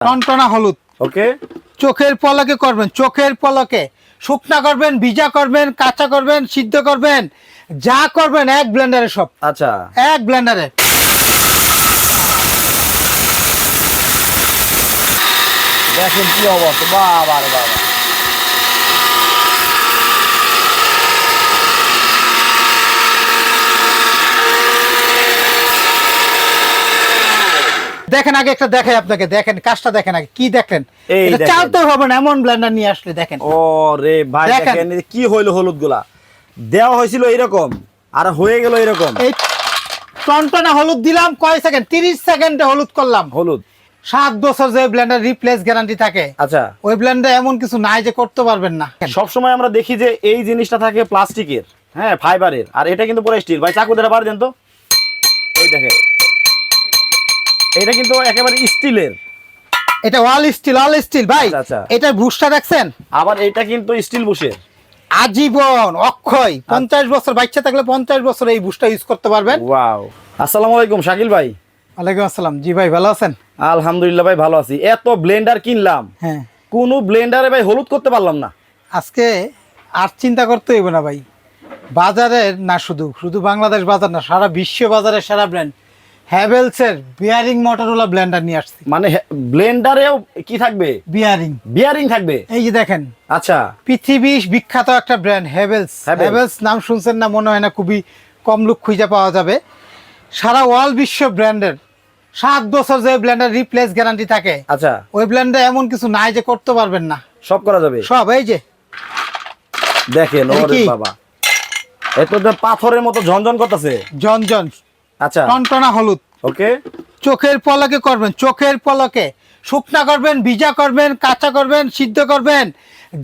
টনটনা হলুদ। ওকে চোখের পলকে করবেন চোখের পলকে। শুকনা করবেন ভিজা করবেন কাঁচা করবেন সিদ্ধ করবেন যা করবেন এক ব্লেন্ডারে সব। আচ্ছা। এক ব্লেন্ডারে দেখেন কি অবস্থা। বাবা রে বাবা দেখেন আগে একটা দেখাই আপনাকে দেখেন কাজটা দেখেন আগে কি দেখেন? এটা চালতে হবে না এমন ব্লেন্ডার নিয়ে আসলে দেখেন। ও রে ভাই দেখেন। কি হইল হলুদগুলা দেওয়া হয়েছিল এরকম আর হয়ে গেল এরকম এই টনটনা হলুদ দিলাম কয় সেকেন্ড তিরিশ সেকেন্ডে হলুদ করলাম। হলুদ। সাত বছর যে ব্লেন্ডার রিপ্লেস গ্যারান্টি থাকে আচ্ছা। ওই ব্লেন্ডার এমন কিছু নাই যে করতে পারবেন না। সব সময় আমরা দেখি যে এই জিনিসটা থাকে প্লাস্টিকের হ্যাঁ ফাইবারের আর এটা কিন্তু পুরো স্টিল ভাই চাকু ধরে পার দেন তো। এই দেখেন। এটা কিন্তু একেবারে স্টিলের। এটা অল স্টিল অল স্টিল ভাই। আচ্ছা, আচ্ছা। এটা বুশটা দেখছেন? আবার এটা কিন্তু স্টিল বুশের আজীবন অক্ষয় পঞ্চাশ বছর বাচ্চা থাকলে পঞ্চাশ বছর এই বুশটা ইউজ করতে পারবেন। ওয়াও। আসসালামু আলাইকুম শাকিল ভাই। ওয়ালাইকুম আসসালাম। জি ভাই ভালো আছেন? আলহামদুলিল্লাহ ভাই ভালো আছি। এত ব্লেন্ডার কিনলাম। হ্যাঁ। কোনো ব্লেন্ডারে ভাই হলুদ করতে পারলাম না। আজকে আর চিন্তা করতে হইব না ভাই। বাজারের না শুধু শুধু বাংলাদেশ বাজার না সারা বিশ্ব বাজারের সারা ব্র্যান্ড হ্যাভেলসের বিয়ারিং মোটরওয়ালা ব্লেন্ডার নিয়ে আসছি। মানে ব্লেন্ডারেও কি থাকবে? বিয়ারিং বিয়ারিং থাকবে? এই যে দেখেন আচ্ছা। পৃথিবী বিখ্যাত একটা ব্র্যান্ড হ্যাভেলস হ্যাভেলস নাম শুনছেন না মনে হয় না খুবই কম লোক খুঁজে পাওয়া যাবে। সারা ওয়ার্ল্ড বিশ্ব ব্র্যান্ডের সাত বছর যে ব্ল্যান্ডার রিপ্লেস গ্যারান্টি থাকে আচ্ছা। ওই ব্ল্যান্ডে এমন কিছু নাই যে করতে পারবেন না। সব করা যাবে? সব এই যে। দেখেন ওরে বাবা। এত পাথরের মতো ঝনঝন করতেছে। জন আচ্ছা। টনটনা হলুদ। ওকে। চোখের পলকে করবেন চোখের পলকে। শুকনা করবেন ভিজা করবেন কাঁচা করবেন সিদ্ধ করবেন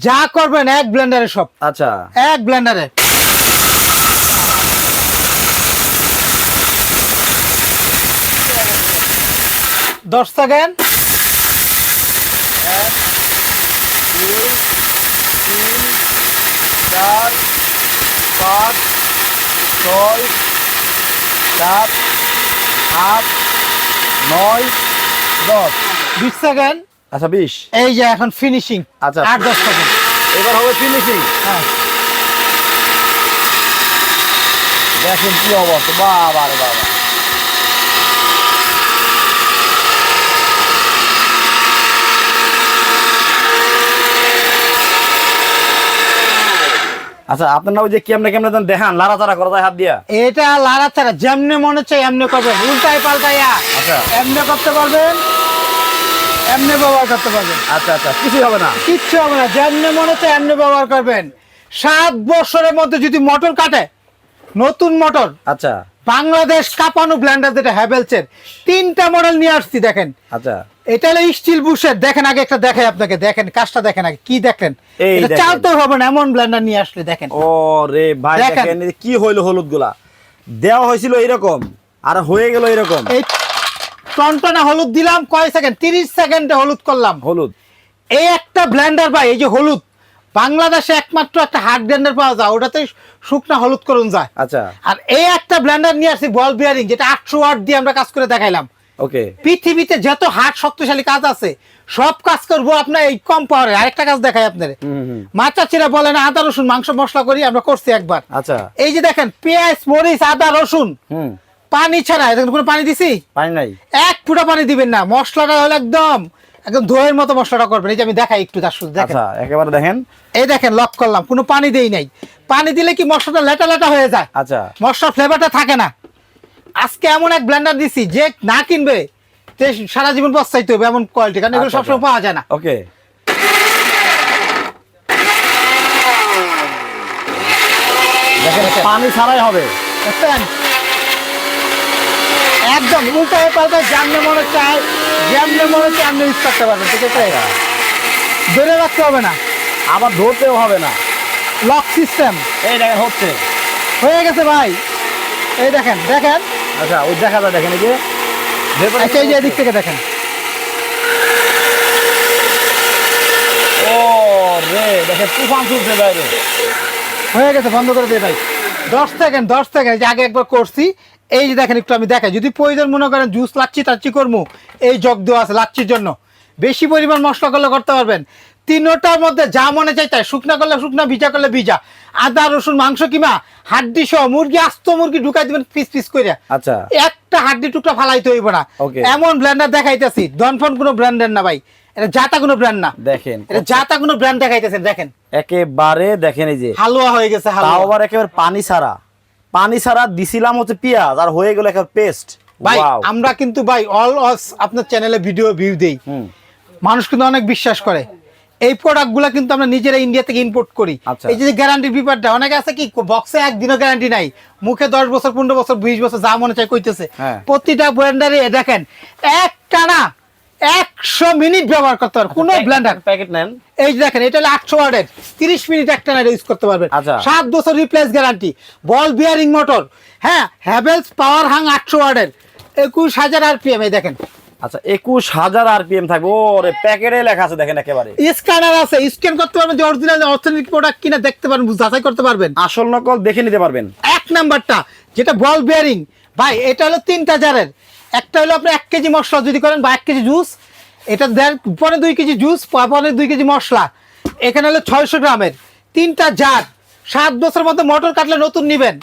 যা করবেন এক ব্লেন্ডারে সব। আচ্ছা। এক ব্লেন্ডারে দশ সেকেন্ড। দুই তিন চার পাঁচ ছয় সাত আট নয় দশ। বিশ সেকেন্ড। আচ্ছা বিশ। এই যে এখন ফিনিশিং আচ্ছা। আট দশ সেকেন্ড। এবার হবে ফিনিশিং হ্যাঁ। দেখেন কি অবস্থা। বাবা রে বাবা আচ্ছা আপনার না ওই যে কেমনে কেমনে দেখান লাড়াচাড়া করা যায় হাত দিয়া? এটা লাড়াচাড়া যেমনে মনে হচ্ছে এমনি করবেন উল্টাই পাল্টাইয়া। আচ্ছা। এমনি করতে পারবেন এমনি ব্যবহার করতে পারবেন। আচ্ছা আচ্ছা কিছুই হবে না। কিচ্ছু হবে না যেমনে মনে হচ্ছে এমনি ব্যবহার করবেন। সাত বছরের মধ্যে যদি মোটর কাটে নতুন মোটর আচ্ছা। বাংলাদেশ কাপানো ব্ল্যান্ডার যেটা হ্যাভেলসের তিনটা মডেল নিয়ে আসছি দেখেন। আচ্ছা। এটা হলো স্টিল বুশের দেখেন আগে একটা দেখাই আপনাকে দেখেন কাজটা দেখেন আগে কি দেখেন এটা চালতে হবে না এমন ব্ল্যান্ডার নিয়ে আসলে দেখেন। ও রে ভাই দেখেন। কি হইল হলুদগুলা দেওয়া হয়েছিল এরকম আর হয়ে গেল এরকম টনটনা হলুদ দিলাম কয় সেকেন্ড? তিরিশ সেকেন্ডে হলুদ করলাম। হলুদ। এই একটা ব্লেন্ডার ভাই এই যে হলুদ বাংলাদেশে একমাত্র একটা হার্ড ব্লেন্ডার পাওয়া যায় ওটাতে শুকনা হলুদ করুন যায়। আচ্ছা। আর এই একটা ব্লেন্ডার নিয়ে আসছি বল বিয়ারিং যেটা আটশো ওয়াট দিয়ে আমরা কাজ করে দেখাইলাম। ওকে। পৃথিবীতে যত হার্ড শক্তিশালী কাজ আছে সব কাজ করব আপনার এই কম পাওয়ারে আরেকটা কাজ দেখাই আপনার। মাচা চিরা বলেন আদা রসুন মাংস মশলা করি আমরা করছি একবার। আচ্ছা। এই যে দেখেন পেঁয়াজ মরিচ আদা রসুন পানি ছাড়া দেখেন কোনো পানি দিছি? পানি নাই। এক ফুটা পানি দিবেন না মশলাটা হলো একদম একদম দইয়ের মতো মশলাটা করবেন। এই যে আমি দেখাই একটু শুধু দেখেন। আচ্ছা একেবারে দেখেন। এই দেখেন লক করলাম কোনো পানি দেই নাই। পানি দিলে কি মশলাটা লেটা লেটা হয়ে যায়? আচ্ছা। মশলার ফ্লেভারটা থাকে না। আজকে এমন এক ব্লেন্ডার দিছি যে না কিনবে সারা জীবন পস্তাইতে হবে এমন কোয়ালিটি কারণ এগুলো আচ্ছা, সবসময় পাওয়া যায় না। ওকে। দেখেন পানি ছাড়াই হবে। একদম উল্টায় পাল্টায় জানলে মনে চায় যেমনে মনে আপনি ইউজ করতে পারবেন ঠিক আছে? ধরে রাখতে হবে না। আবার ধরতেও হবে না। লক সিস্টেম এই দেখেন হচ্ছে। হয়ে গেছে ভাই। এই দেখেন দেখেন। আচ্ছা ওই দেখা যায় দেখেন এই যে। আচ্ছা এই যে এদিক থেকে দেখেন। ও রে দেখেন তুফান চলছে বাইরে। হয়ে গেছে বন্ধ করে দিয়ে ভাই দশ সেকেন্ড দশ সেকেন্ড যে আগে একবার করছি এই যে দেখেন একটু আমি দেখাই। যদি প্রয়োজন মনে করেন জুস লাচ্ছি টাচ্ছি করব এই জগ দেওয়া আছে লাচ্ছির জন্য। বেশি পরিমাণ মশলা করলে করতে পারবেন। তিনোটার মধ্যে যা মনে চাই তাই শুকনা করলে শুকনা ভিজা করলে ভিজা। আদা রসুন মাংস কিমা হাড্ডি সহ মুরগি আস্ত মুরগি ঢুকাই দিবেন পিস পিস করে আচ্ছা। একটা হাড্ডি টুকরা ফালাইতে হইব না। এমন ব্র্যান্ডার দেখাইতেছি। ডনফন কোনো ব্র্যান্ডের না ভাই। এটা জাতা কোনো ব্র্যান্ড না। দেখেন। এটা জাতা কোনো ব্র্যান্ড দেখাইতেছেন দেখেন। একেবারে দেখেন এই যে। হালুয়া হয়ে গেছে হালুয়া। আবার একেবারে পানি ছাড়া। পানি ছাড়া দিছিলাম হচ্ছে পেঁয়াজ আর হয়ে গেল একেবারে পেস্ট ভাই আমরা কিন্তু ভাই অল অস আপনার চ্যানেলে ভিডিও ভিউ দেই। মানুষ কিন্তু অনেক বিশ্বাস করে। এই প্রোডাক্টগুলো কিন্তু আমরা নিজেরা ইন্ডিয়া থেকে ইম্পোর্ট করি। আচ্ছা। এই যে গ্যারান্টির ব্যাপারটা অনেকে আছে কি বক্সে একদিনও গ্যারান্টি নাই। মুখে দশ বছর পনেরো বছর বিশ বছর যা মনে চায় কইতেছে। হ্যাঁ। প্রতিটা ব্র্যান্ডারে দেখেন এক টানা একশো মিনিট ব্যবহার করতে পারবে কোনো ব্ল্যান্ডার প্যাকেট নেন। এই যে দেখেন এটা হলো আটশো ওয়ার্ডের তিরিশ মিনিট একটা না ইউজ করতে পারবেন। আচ্ছা। সাত বছর replace guarantee ball bearing motor হ্যাঁ হ্যাভেলস পাওয়ার হাং আটশো ওয়ার্ডের একুশ হাজার আর পি এম এই দেখেন। আচ্ছা একুশ হাজার আরপিএম থাকবে। ওরে প্যাকেটে লেখা আছে দেখেন একেবারে। স্ক্যানার আছে। স্ক্যান করতে পারবেন যে অরিজিনাল অথেন্টিক প্রোডাক্ট কিনা দেখতে পারবেন যাচাই করতে পারবেন। আসল নকল দেখে নিতে পারবেন। এক নাম্বারটা যেটা বল বিয়ারিং ভাই এটা হলো তিনটা জারের একটা হলো আপনি এক কেজি মশলা যদি করেন বা এক কেজি জুস এটা দেড় পরে দুই কেজি জুস পরে দুই কেজি মশলা। এখানে হলো ছয়শো গ্রামের। তিনটা জার। সাত বছর মধ্যে মোটর কাটলে নতুন নিবেন।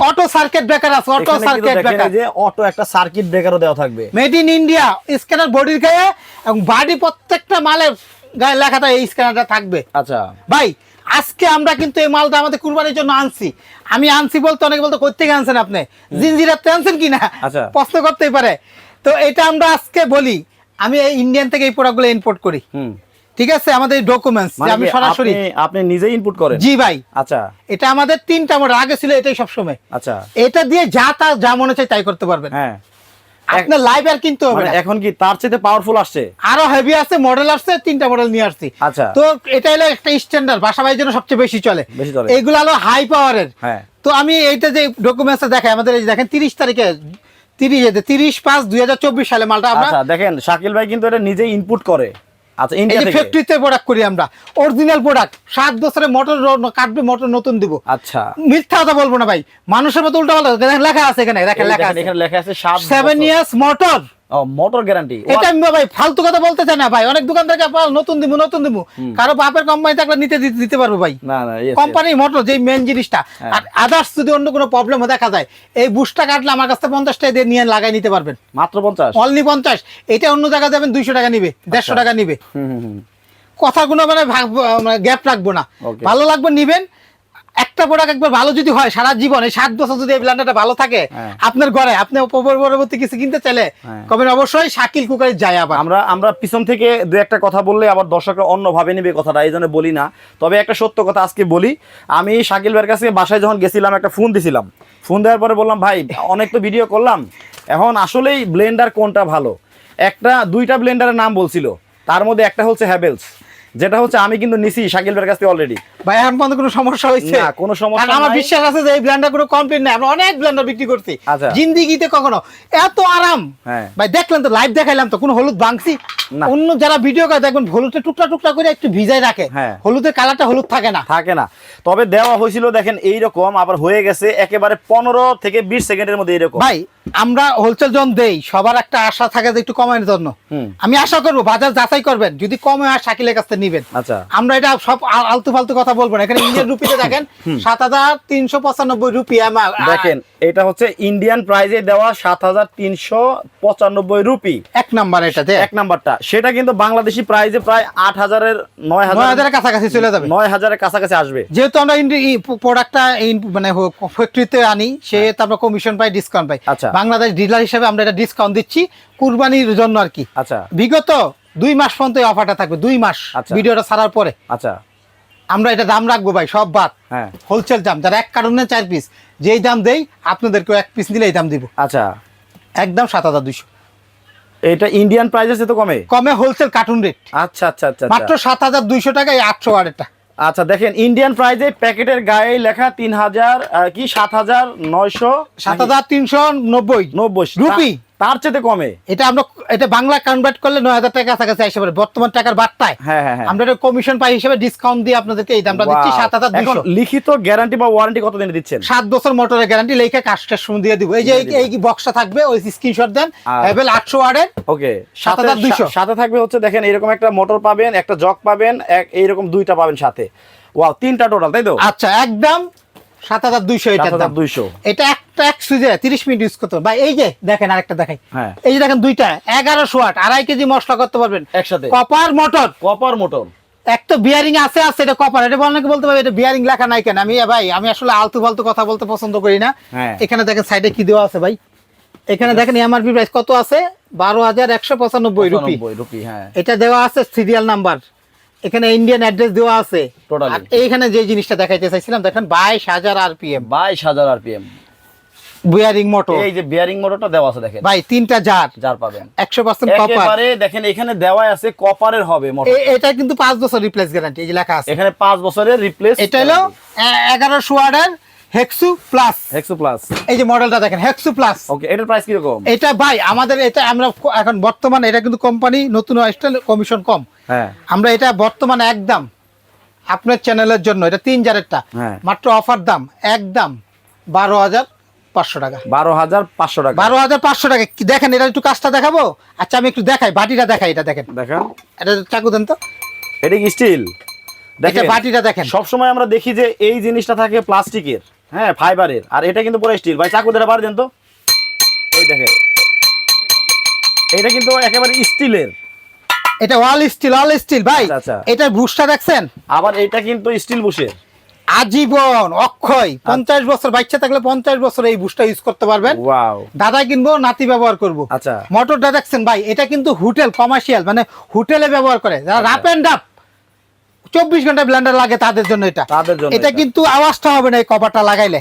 অটো সার্কিট ব্রেকার আছে অটো সার্কিট ব্রেকার। যে অটো একটা সার্কিট ব্রেকারও দেওয়া থাকবে। মেড ইন ইন্ডিয়া স্ক্যানার বডির গায়ে এবং বাড়ি প্রত্যেকটা মালের গায়ে লেখাটা এই স্ক্যানারটা থাকবে। আচ্ছা। ভাই আজকে আমরা কিন্তু এই মালটা আমাদের কুরবানির জন্য আনছি। আমি আনছি বলতে অনেকে বলতে কোথা থেকে আনছেন আপনি? জিনজিরাতে আনছেন কিনা? আচ্ছা। প্রশ্ন করতেই পারে। তো এটা আমরা আজকে বলি আমি এই ইন্ডিয়ান থেকে এই প্রোডাক্টগুলো ইম্পোর্ট করি। ঠিক আছে? আমাদের ডকুমেন্টস মানে আমি সরাসরি আপনি- নিজেই ইনপুট করেন? জি ভাই। আচ্ছা। এটা আমাদের তিনটা মডেল আগে ছিল এটাই সবসময়। আচ্ছা। এটা দিয়ে যা তা যা মনে চাই তাই করতে পারবেন। হ্যাঁ। আপনার লাইভ আর কিনতে হবে মানে এখন কি তার চেয়ে পাওয়ারফুল আসছে? আরও হেভি আছে মডেল আসছে তিনটা মডেল নিয়ে আসছি। আচ্ছা। তো এটা হলো একটা স্ট্যান্ডার্ড বাসা বাড়ির জন্য সবচেয়ে বেশি চলে। এগুলো হলো হাই পাওয়ারের হ্যাঁ। তো আমি এইটা যে ডকুমেন্টস দেখাই আমাদের এই দেখেন তিরিশ তারিখে তিরিশ তিরিশ পাঁচ দুই হাজার চব্বিশ সালে মালটা আমরা আচ্ছা দেখেন শাকিল ভাই কিন্তু এটা নিজে ইনপুট করে। আচ্ছা ইন্ডিয়া থেকে? ফ্যাক্টরিতে প্রোডাক্ট করি আমরা। অরিজিনাল প্রোডাক্ট সাত বছরে মোটর কাটবে মোটর নতুন দিব। আচ্ছা। মিথ্যা কথা বলব না ভাই। মানুষের মতো উল্টা লেখা আছে এখানে লেখা আছে। এখানে লেখা আছে সাত সেভেন বছর। ইয়ার্স মোটর মোটর গ্যারান্টি এটা আমি ভাই ফালতু কথা বলতে চাই না ভাই। অনেক দোকান থেকে আপনার নতুন দিব নতুন দিব। কারও বাপের কোম্পানি থাকলে নিতে দিতে- পারব ভাই। না না. কোম্পানি মোটর যে মেন জিনিসটা। হ্যাঁ। আর আদার্স যদি অন্য কোনো প্রবলেম দেখা যায় এই বুশটা কাটলে আমার কাছে পঞ্চাশ টাকা দিয়ে নিয়ে লাগাই নিতে পারবেন। মাত্র পঞ্চাশ? অনলি পঞ্চাশ। এটা অন্য জায়গায় যাবেন দুইশো টাকা নিবে দেড়শো আচ্ছা। টাকা নিবে। কথা কোনো মানে গ্যাপ রাখব না। ভালো লাগবে নিবেন। একটা প্রোডাক্ট একবার ভালো যদি হয় সারা জীবন সাত বছর যদি এই ব্ল্যান্ডারটা ভালো থাকে হ্যাঁ। আপনার ঘরে আপনি পরবর্তী কিছু কিনতে চাইলে হ্যাঁ। কবেন অবশ্যই শাকিল কুকারে যায় আবার। আমরা আমরা পিছন থেকে দু একটা কথা বললে আবার দর্শকরা অন্য ভাবে নেবে কথাটা এই জন্য বলি না। তবে একটা সত্য কথা আজকে বলি আমি শাকিল ভাইয়ের কাছে বাসায় যখন গেছিলাম একটা ফোন দিছিলাম। ফোন দেওয়ার পরে বললাম ভাই অনেক তো ভিডিও করলাম। এখন আসলেই ব্লেন্ডার কোনটা ভালো? একটা দুইটা ব্লেন্ডারের নাম বলছিল। তার মধ্যে একটা হচ্ছে হ্যাভেলস যেটা হচ্ছে আমি কিন্তু নিছি শাকিল ভাইয়ের কাছে অলরেডি ভাই এখন পর্যন্ত কোনো সমস্যা হয়েছে? না, কোনো সমস্যা আমার বিশ্বাস আছে যে এই ব্র্যান্ডটা কোনো কমপ্লেন নাই। আমরা অনেক ব্র্যান্ডার বিক্রি করছি। আচ্ছা। জিন্দিগিতে কখনো। এত আরাম। হ্যাঁ। ভাই দেখলেন তো লাইভ দেখাইলাম তো কোনো হলুদ ভাঙছি। না। অন্য যারা ভিডিও করে দেখবেন হলুদটা টুকরা টুকরা করে একটু ভিজাই রাখে। হ্যাঁ। হলুদের কালারটা হলুদ থাকে না। থাকে না। তবে দেওয়া হয়েছিল দেখেন এইরকম আবার হয়ে গেছে একেবারে পনেরো থেকে বিশ সেকেন্ডের মধ্যে এরকম ভাই আমরা হোলসেল জন দেই সবার একটা আশা থাকে যে একটু কমানোর জন্য। আমি আশা করব বাজার যাচাই করবেন যদি কমে হয় শাকিলের কাছ থেকে নিবেন। আচ্ছা। আমরা এটা সব আলতু ফালতু কথা বলব না। এখানে ইন্ডিয়ান রুপিতে দেখেন সাত হাজার তিনশো পঁচানব্বই রুপি আমার। দেখেন এটা হচ্ছে ইন্ডিয়ান প্রাইজে দেওয়া সাত হাজার তিনশো পঁচানব্বই রুপি। এক নাম্বার এটাতে। এক নাম্বারটা। সেটা কিন্তু বাংলাদেশি প্রাইজে প্রায় আট হাজারের নয় হাজার হাজারের কাছাকাছি চলে যাবে। নয় হাজারের কাছাকাছি আসবে। যেহেতু আমরা প্রোডাক্টটা মানে ফ্যাক্টরিতে আনি সে তারপর কমিশন পাই ডিসকাউন্ট পাই। আচ্ছা। বাংলাদেশ ডিলার হিসেবে আমরা এটা ডিসকাউন্ট দিচ্ছি কুরবানির জন্য আর কি। আচ্ছা। বিগত দুই মাস পর্যন্ত এই অফারটা থাকবে দুই মাস। আচ্ছা। ভিডিওটা ছাড়ার পরে। আচ্ছা। আমরা এটা দাম রাখব ভাই সব বাদ। হ্যাঁ। হোলসেল দাম যারা এক কারণে চার পিস যেই দাম দেই আপনাদেরকে এক পিস নিলে এই দাম দিব। আচ্ছা। একদম সাত হাজার দুইশো। এটা ইন্ডিয়ান প্রাইজের চেয়ে তো কমে? কমে হোলসেল কার্টুন রেট আচ্ছা আচ্ছা আচ্ছা মাত্র। সাত হাজার দুইশো টাকা এই আটশো ওয়ার্ডেরটা আচ্ছা দেখেন ইন্ডিয়ান প্রাইজে প্যাকেটের গায়ে লেখা তিন হাজার কি সাত হাজার নয়শো সাত হাজার তিনশো নব্বই। নব্বই। রুপি। তার চেয়ে কমে। এটা আমরা এটা বাংলা কনভার্ট করলে নয় হাজার টাকা কাছাকাছি আসে পারে বর্তমান টাকার বার্তায় হ্যাঁ হ্যাঁ হ্যাঁ। আমরা এটা কমিশন পাই হিসেবে ডিসকাউন্ট দিয়ে আপনাদেরকে এই দামটা দিচ্ছি. সাত হাজার এখন দুশো লিখিত গ্যারান্টি বা ওয়ারেন্টি কতদিন দিচ্ছেন? সাত বছর মোটরের গ্যারান্টি লেখা কাজটার সময় দিয়ে দিব। এই যে এই- বক্সটা থাকবে ওই স্ক্রিনশট দেন অ্যাভেল আটশো ওয়ার্ডের ওকে 7,200 সাথে থাকবে হচ্ছে দেখেন এরকম একটা মোটর পাবেন একটা জগ পাবেন এক এইরকম দুইটা পাবেন সাথে। ওয়াও তিনটা টোটাল তাই তো? আচ্ছা একদম সাত হাজার দুইশো দাম। 7,200 এটা একটা এক সুইজে তিরিশ মিনিট ইউজ করতে। ভাই এই যে দেখেন আরেকটা দেখাই হ্যাঁ। এই যে দেখেন দুইটা এগারোশো ওয়াট আড়াই কেজি মশলা করতে পারবেন। একসাথে। Copper motor. Copper motor. এক তো বিয়ারিং আছে আছে এটা কপার। এটা অনেকে বলতে পারবে এটা বিয়ারিং লেখা নাই কেন? আমি ভাই আমি আসলে আলতু ফালতু কথা বলতে পছন্দ করি না। হ্যাঁ। এখানে দেখেন সাইডে কি দেওয়া আছে ভাই? এখানে দেখেন এমআরপি প্রাইস কত আছে? বারো হাজার একশো পঁচানব্বই রুপি। রুপি হ্যাঁ। এটা দেওয়া আছে সিরিয়াল নাম্বার এখানে ইন্ডিয়ান অ্যাড্রেস দেওয়া আছে। টোটালি আর এইখানে যে জিনিসটা দেখাইতে চাইছিলাম দেখেন বাইশ হাজার আরপিএম বাইশ হাজার আরপিএম বিয়ারিং মোটর এই যে বিয়ারিং মোটরটা দেওয়া আছে দেখেন। ভাই তিনটা জার জার পাবেন। একশো পার্সেন্ট কপার একেবারে দেখেন এখানে দেওয়া আছে কপারের হবে মোটর এটা কিন্তু 5 বছর রিপ্লেস গ্যারান্টি এই যে লেখা আছে। এখানে 5 বছরের রিপ্লেস এটা হলো এগারোশো ওয়ার্ডের হেক্সু প্লাস হেক্সো প্লাস এই যে মডেলটা দেখেন হেক্সু প্লাস ওকে এটার প্রাইস কীরকম? এটা ভাই আমাদের এটা আমরা এখন বর্তমানে এটা কিন্তু কোম্পানি নতুন আসছে কমিশন কম। হ্যাঁ। আমরা এটা বর্তমানে একদম আপনার চ্যানেলের জন্য এটা তিন জারেরটা। হ্যাঁ। মাত্র অফার দাম একদম বারো হাজার পাঁচশো টাকা। বারো হাজার পাঁচশো টাকা। বারো হাজার পাঁচশো টাকা। কি দেখেন এটা একটু কাজটা দেখাবো? আচ্ছা আমি একটু দেখাই বাটিটা দেখাই এটা দেখেন। দেখেন। এটা চাকু দেন তো। এটা কি স্টিল দেখেন বাটিটা দেখেন। সবসময় আমরা দেখি যে এই জিনিসটা থাকে প্লাস্টিকের। হ্যাঁ ফাইবারের আর এটা কিন্তু পুরো স্টিল ভাই চাকু ধরে পারে দেন তো। এই দেখেন। এটা কিন্তু একেবারে স্টিলের এটা অল স্টিল অল স্টিল ভাই। আচ্ছা, আচ্ছা। এটার বুশটা দেখছেন? আবার এটা কিন্তু স্টিল বুশের আজীবন অক্ষয় পঞ্চাশ বছর বাচ্চা থাকলে পঞ্চাশ বছর এই বুশটা ইউজ করতে পারবেন। দাদা কিনবো নাতি ব্যবহার করব। আচ্ছা। মোটরটা দেখছেন ভাই এটা কিন্তু হোটেল কমার্শিয়াল মানে হোটেলে ব্যবহার করে। আচ্ছা। রাপ এন্ড ডাপ চব্বিশ ঘণ্টা ব্লেন্ডার লাগে তাদের জন্য এটা। তাদের জন্য এটা। কিন্তু আওয়াজটা হবে না এই কভারটা লাগাইলে।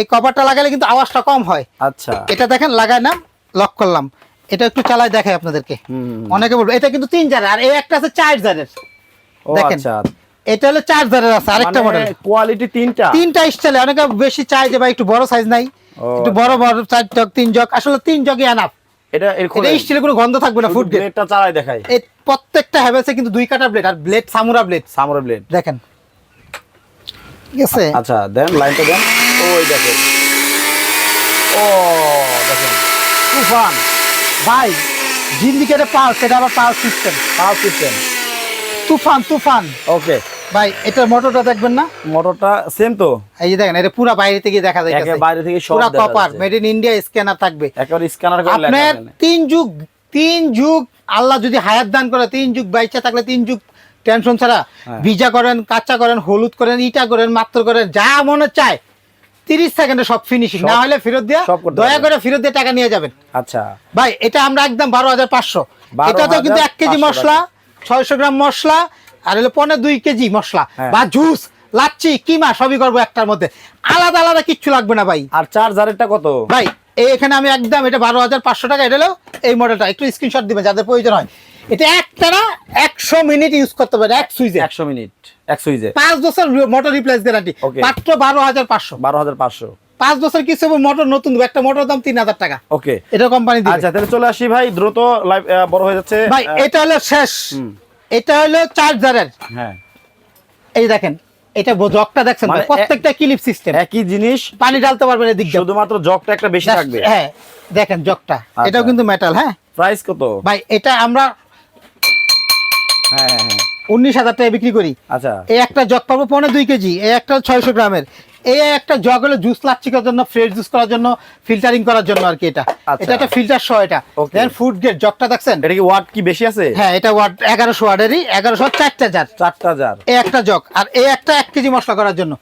এই কভারটা লাগাইলে কিন্তু আওয়াজটা কম হয়। আচ্ছা। এটা দেখেন লাগাই না লক করলাম। এটা একটু চালাই দেখাই আপনাদেরকে। অনেকে বলব এটা কিন্তু তিন জারের আর এই একটা আছে চার জারের। দেখেন। আচ্ছা। এটা হলো চার জারের আছে আরেকটা মডেল কোয়ালিটি তিনটা? তিনটা স্টাইলে অনেকে বেশি চাই যে ভাই একটু বড় সাইজ নাই একটু বড় বড় চার জগ তিন জগ। আসলে তিন জগই আনাপ এটা এর এটা স্টিলের কোনো গন্ধ থাকবে না ফুড ব্লেডটা চালাই দেখাই। এই প্রত্যেকটা হ্যাভেলসে কিন্তু দুই কাটা ব্লেড আর ব্লেড সামুরা ব্লেড সামরে ব্লেড দেখেন। ঠিক আছে? আচ্ছা দেন লাইনটা দেন। ওই দেখেন। ও দেখেন। তুফান। ভাই জিন্দিকেটে পাওয়ার সেটা আবার পাওয়ার সিস্টেম পাওয়ার সিস্টেম তুফান তুফান। ওকে ভাই এটার মোটরটা দেখবেন না? মোটরটা সেম তো। এই যে দেখেন এটা পুরো বাইরে থেকে দেখা যায় বাইরে থেকে সব পুরো দেখা copper made in India scanner থাকবে। একেবারে স্ক্যানার করে আপনার তিন যুগ তিন যুগ আল্লাহ যদি হায়াত দান করে তিন যুগ বাইচা থাকলে তিন যুগ টেনশন ছাড়া হ্যাঁ। ভিজা করেন কাঁচা করেন হলুদ করেন ইটা করেন মাত্র করেন যা মনে চায় তিরিশ সেকেন্ডে সব ফিনিশিং না হলে ফেরত দিয়া দয়া করে ফেরত দিয়ে টাকা নিয়ে যাবেন। আচ্ছা। ভাই এটা আমরা একদম বারো হাজার পাঁচশো। এটা তো কিন্তু এক কেজি মশলা ছয়শো গ্রাম মশলা আর হলো পনেরো দুই কেজি মশলা হ্যাঁ। বা জুস লাচ্ছি কিমা সবই করব একটার মধ্যে। আলাদা আলাদা কিচ্ছু লাগবে না ভাই। আর চার্জারেরটা কত? ভাই এখানে আমি একদম এটা বারো হাজার পাঁচশো টাকা এটা হলো এই মডেলটা একটু স্ক্রিনশট দিবেন যাদের প্রয়োজন হয়। এটা একটা না একশো মিনিট ইউজ করতে পারে এক সুইচে। একশো মিনিট এক সুইজে পাঁচ বছর মোটর রিপ্লেস গ্যারান্টি মাত্র বারো হাজার পাঁচশো। বারো হাজার পাঁচশো। পাঁচ বছর কিছু মোটর নতুন দেবো, একটা মোটর দাম তিন হাজার টাকা। ওকে এটা কোম্পানি দিবে। আচ্ছা তাহলে চলে আসি ভাই দ্রুত লাইভ বড় হয়ে যাচ্ছে। ভাই এটা হলো শেষ। এটা হলো চার্জারের হ্যাঁ। এই দেখেন এটা জগটা দেখছেন মানে প্রত্যেকটা ক্লিপ সিস্টেম একই জিনিস পানি ঢালতে পারবেন এদিক শুধুমাত্র জগটা একটা বেশি থাকবে। হ্যাঁ দেখেন জগটা। আচ্ছা। এটাও কিন্তু মেটাল হ্যাঁ? প্রাইস কত? ভাই এটা আমরা হ্যাঁ হ্যাঁ হ্যাঁ। উনিশ হাজার টাকা বিক্রি করি। আচ্ছা। এই একটা জগ পাবো পনেরো দুই কেজি এই একটা ছয়শো গ্রামের। এই একটা জগ হলো জুস লাচ্ছি করার জন্য ফ্রেশ জুস করার জন্য ফিল্টারিং করার জন্য আর কি এটা। আচ্ছা। এটা একটা ফিল্টার সহ এটা. দেন ফুড গ্রেড জগটা দেখছেন? এটা কি ওয়াট কি বেশি আছে? হ্যাঁ এটা ওয়াট এগারোশো ওয়ার্ডেরই এগারোশো চারটা জার চারটা জার এই একটা জগ আর এই একটা এক কেজি মশলা করার জন্য।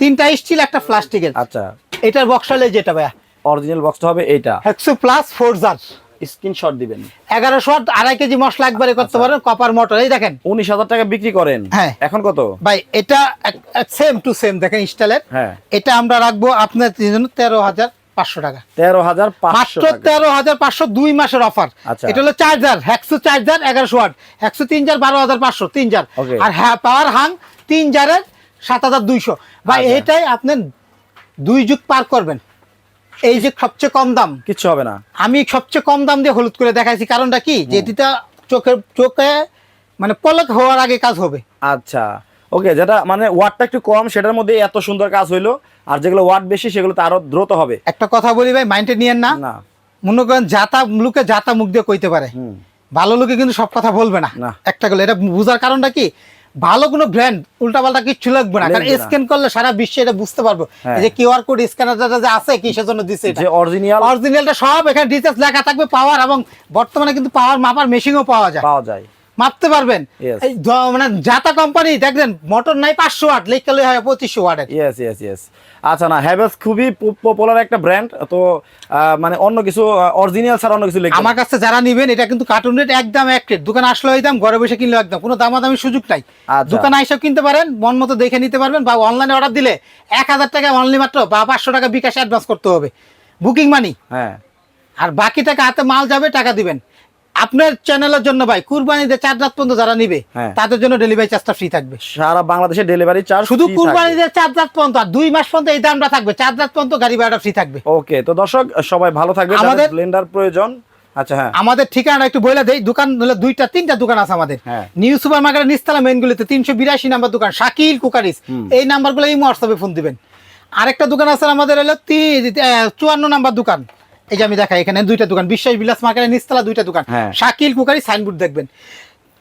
তিনটা স্টিল একটা প্লাস্টিকের আচ্ছা। এটার বক্স হলে যেটা ভাইয়া? অরিজিনাল বক্সটা হবে এইটা। হেক্সো প্লাস ফোর জার স্ক্রিনশট দিবেন। এগারোশো ওয়াট আড়াই কেজি মশলা একবারে করতে পারেন কপার মোটর এই দেখেন। উনিশ হাজার টাকা বিক্রি করেন। হ্যাঁ। এখন কত? ভাই এটা সেম টু সেম দেখেন স্টাইলের। হ্যাঁ। এটা আমরা রাখব আপনার জন্য তেরো হাজার পাঁচশো টাকা। তেরো হাজার পাঁচশো মাত্র তেরো হাজার পাঁচশো দুই মাসের অফার আচ্ছা। এটা হলো চার্জার হ্যাকশো চার্জার এগারোশো ওয়াট একশো তিন জার বারো হাজার পাঁচশো তিন জার আর হ্যাঁ পাওয়ার হাং তিন জারের সাত হাজার দুইশো। ভাই আচ্ছা। এটাই আপনি দুই যুগ পার করবেন। এই যে সবচেয়ে কম দাম কিছু হবে না। আমি সবচেয়ে কম দাম দিয়ে হলুদ করে দেখাইছি। কারণটা কি? যে চোখের চোখে মানে পলক হওয়ার আগে কাজ হবে। আচ্ছা। ওকে যেটা মানে ওয়াটটা একটু কম সেটার মধ্যে এত সুন্দর কাজ হইল আর যেগুলো ওয়াট বেশি সেগুলো তো আরও দ্রুত হবে। একটা কথা বলি ভাই মাইন্ডে নিয়েন না। না। মনে করেন যাতা লোকে যাতা মুখ দিয়ে কইতে পারে। ভালো লোকে কিন্তু সব কথা বলবে না। না। একটা গেলে এটা বুঝার কারণটা কি? ভালো কোনো ব্র্যান্ড উল্টাপাল্টা কিছু লাগবে না। কারণ স্ক্যান করলে সারা বিশ্বে এটা বুঝতে পারব। হ্যাঁ। যে কিউআর কোড স্ক্যানার যে আছে কিসের জন্য দিছে এটা? যে অরিজিনাল অরিজিনালটা সব এখানে ডিটেলস লেখা থাকবে পাওয়ার এবং বর্তমানে কিন্তু পাওয়ার মাপার মেশিনও পাওয়া যায়। পাওয়া যায়। মাপতে পারবেন। মানে যাতা কোম্পানি দেখবেন মোটর নাই পাঁচশো ওয়াট লেখলে হয় পঁচিশশো ওয়াটের ইয়েস ইয়েস ইয়েস আচ্ছা না হ্যাভেলস খুবই পপুলার একটা ব্র্যান্ড তো মানে অন্য কিছু অরিজিনাল ছাড়া অন্য কিছু লিখবে আমার কাছে যারা নিবেন এটা কিন্তু কার্টুন রেট একদম এক রেট দোকানে আসলে ওই দাম ঘরে বসে কিনলে একদম কোনো দামাদামি সুযোগ নাই। আচ্ছা। দোকানে এসে কিনতে পারেন মন মতো দেখে নিতে পারবেন বা অনলাইনে অর্ডার দিলে এক হাজার টাকা অনলি মাত্র বা পাঁচশো টাকা বিকাশে অ্যাডভান্স করতে হবে। বুকিং মানি হ্যাঁ। আর বাকি টাকা হাতে মাল যাবে টাকা দিবেন। আপনার চ্যানেলের জন্য ভাই কুরবানিতে চার রাত পর্যন্ত যারা নিবে হ্যাঁ। তাদের জন্য ডেলিভারি চার্জটা ফ্রি থাকবে। সারা বাংলাদেশে ডেলিভারি চার্জ শুধু কুরবানিতে চার রাত পর্যন্ত আর দুই মাস পর্যন্ত এই দামটা থাকবে চার রাত পর্যন্ত গাড়ি ভাড়াটা ফ্রি থাকবে। ওকে তো দর্শক সবাই ভালো থাকবে আমাদের ব্লেন্ডার প্রয়োজন। আচ্ছা হ্যাঁ। আমাদের ঠিকানা একটু বলে দেই দোকান হলো দুইটা তিনটা দোকান আছে আমাদের। নিউ সুপার মার্কেটের নিস্তালা মেনগুলিতে তিনশো বিরাশি নাম্বার দোকান শাকিল কুকারিস। এই নাম্বারগুলো এই হোয়াটসঅ্যাপে ফোন দিবেন। আরেকটা দোকান আছে আমাদের হলো চুয়ান্ন নাম্বার দোকান। এই যে আমি দেখাই এখানে দুইটা দোকান বিশ্বাস বিলাস মার্কেটের নিস্তলা দুইটা দোকান। হ্যাঁ। শাকিল কুকারি সাইনবোর্ড দেখবেন।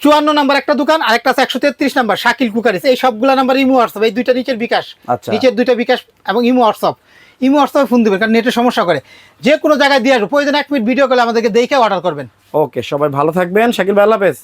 চুয়ান্ন নাম্বার একটা দোকান আরেকটা আছে একশো তেত্রিশ নাম্বার শাকিল কুকারি এই সবগুলো নাম্বার ইমো হোয়াটসঅ্যাপ এই দুইটা নিচের বিকাশ। আচ্ছা। নিচের দুইটা বিকাশ এবং ইমো হোয়াটসঅ্যাপ। ইমো হোয়াটসঅ্যাপে ফোন দেবেন কারণ নেটের সমস্যা করে। যে কোনো জায়গায় দিয়ে আসব প্রয়োজন এক মিনিট ভিডিও করলে আমাদেরকে দেখে অর্ডার করবেন। ওকে সবাই ভালো থাকবেন। শাকিল ভাই আল্লাহ হাফেজ।